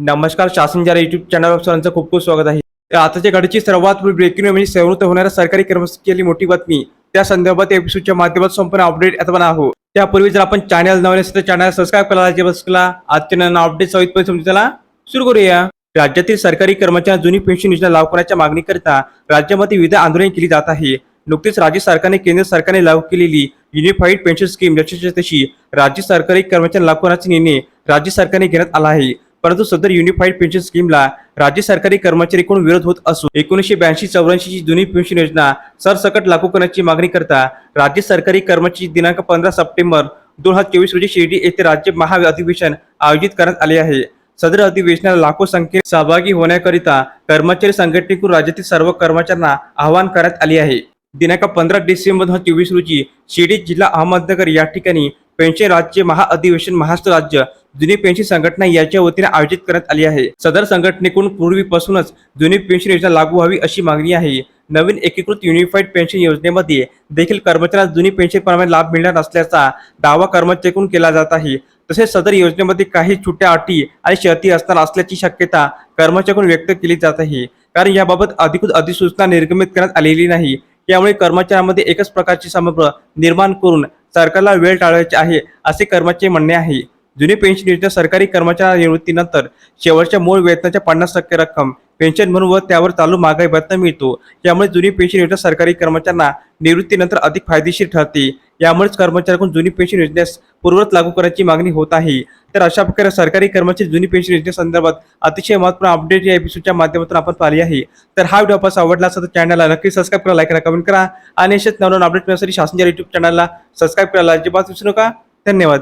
नमस्कार शासन जरा युट्यूब चॅनलवर सर्वांचं खूप खूप स्वागत आहे. तर आताच्या घडीची सर्वात ब्रेकिंग म्हणजे सेवृत्त होणाऱ्या सरकारी कर्मचारी मोठी बातमी. त्या संदर्भात एपिसोडच्या माध्यमात संपूर्ण अपडेट आता आहो त्यापूर्वी जर आपण चॅनल नवीन असेल तर चॅनल सबस्क्राईब करायला जे बसला आजच्या नवीन अपडेट सहित समजून सुरू करूया. राज्यातील सरकारी कर्मचाऱ्यांना जुनी पेन्शन योजना लागू करण्याच्या मागणीकरिता राज्यामध्ये विविध आंदोलन केली जात आहे. नुकतीच राज्य सरकारने केंद्र सरकारने लागू केलेली युनिफाईड पेन्शन स्कीम जशीच्या तशी राज्य सरकारी कर्मचारी लागू करण्याचा निर्णय राज्य सरकारने घेण्यात आला आहे. परंतु सदर युनिफाईड पेन्शन स्कीमला राज्य सरकारी कर्मचारीकडून विरोध होत असून एकोणीसशे ब्याऐंशी चौऱ्याऐंशीची जुनी पेन्शन योजना सरसकट लागू करण्याची मागणी करता राज्य सरकारी कर्मचारी दिनांक पंधरा सप्टेंबर दोन हजार चोवीस रोजी शिर्डी येथे राज्य महाअधिवेशन आयोजित करण्यात आले आहे. सदर अधिवेशनाला लाखो संख्येत सहभागी होण्याकरिता कर्मचारी संघटनेकडून राज्यातील सर्व कर्मचाऱ्यांना आवाहन करण्यात आले आहे. दिनांक पंधरा डिसेंबर दोन चोवीस रोजी शिर्डी जिल्हा अहमदनगर या ठिकाणी पेन्शन राज्य महाअधिवेशन महाराष्ट्र राज्य जुनी पेन्शन संघटना याच्या वतीने आयोजित करण्यात आली आहे. सदर संघटनेकडून पूर्वीपासूनच जुनी पेन्शन योजना लागू व्हावी अशी मागणी आहे. नवीन एकीकृत युनिफाईड पेन्शन योजनेमध्ये देखील कर्मचाऱ्यांना जुनी पेन्शन प्रमाणे लाभ मिळणार असल्याचा दावा कर्मचाऱ्यांकडून केला जात आहे. तसेच सदर योजनेमध्ये काही छुट्या अटी आणि शर्ती असणार असल्याची शक्यता कर्मचाऱ्यांकडून व्यक्त केली जात आहे. कारण याबाबत अधिकृत अधिसूचना निर्गमित करण्यात आलेली नाही. यामुळे कर्मचाऱ्यांमध्ये एकच प्रकारची समग्र निर्माण करून सरकारला वेळ टाळायची आहे असे कर्मचारी म्हणणे आहे. जुनी पेन्शन योजना सरकारी कर्मचाऱ्या निवृत्तीनंतर शेवटच्या मूळ वेतनाच्या पन्नास टक्के रक्कम पेन्शन म्हणून व त्यावर चालू महागाई भत्ता मिळतो. यामुळे जुनी पेन्शन योजना सरकारी कर्मचाऱ्यांना निवृत्तीनंतर अधिक फायदेशीर ठरते. यामुळेच कर्मचाऱ्यांकडून जुनी पेन्शन योजनेस पूर्वत लागू करण्याची मागणी होत आहे. तर अशा प्रकारे सरकारी कर्मचारी जुनी पेन्शन योजनेसंदर्भात अतिशय महत्त्वपूर्ण अपडेट या एपिसोडच्या माध्यमातून आपण पाहिली आहे. तर हा व्हिडिओ आपण आवडला असेल तर चॅनलला नक्की सबस्क्राईब करा लाईक करा कमेंट करा. आणि असेच नवनवीन अपडेट मिळण्यासाठी शासनच्या युट्यूब चॅनलला सबस्क्राईब करायला अजिबात विसरू नका. धन्यवाद.